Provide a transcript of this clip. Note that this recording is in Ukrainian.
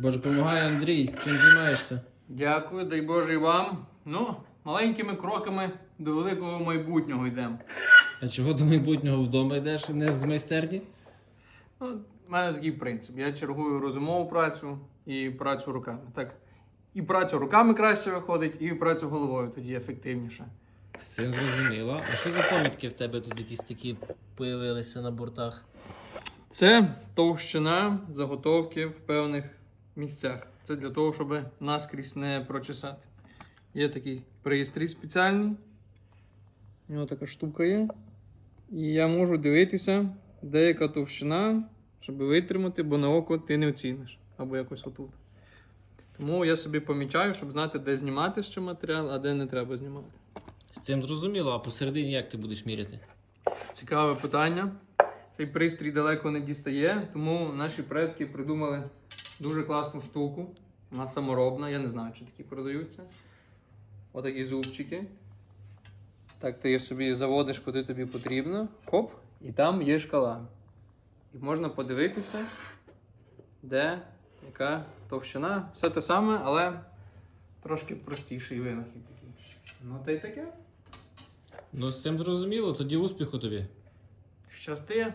Боже, допомагає Андрій, чим займаєшся? Дякую, дай Боже і вам. Ну, маленькими кроками до великого майбутнього йдемо. А чого до майбутнього вдома йдеш, а не з майстерні? Ну, в мене такий принцип. Я чергую розумову працю і працю руками. Так, і працю руками краще виходить, і працю головою тоді ефективніше. З цим зрозуміло. А що за помітки в тебе тут якісь такі появилися на бортах? Це товщина заготовки в певних місцях. Це для того, щоб наскрізь не прочесати. Є такий пристрій спеціальний. У нього така штука є. І я можу дивитися, де яка товщина, щоб витримати, бо на око ти не оціниш. Або якось отут. Тому я собі помічаю, щоб знати, де знімати ще матеріал, а де не треба знімати. З цим зрозуміло, а посередині як ти будеш міряти? Це цікаве питання. Цей пристрій далеко не дістає, тому наші предки придумали дуже класну штуку. Вона саморобна, я не знаю, чи такі продаються. Отакі зубчики. Так, ти собі заводиш, куди тобі потрібно. Хоп, і там є шкала. І можна подивитися, де яка товщина. Все те саме, але трошки простіший винахід такий. Ну, та й таке. Ну, з цим зрозуміло, тоді успіху тобі. Щасти.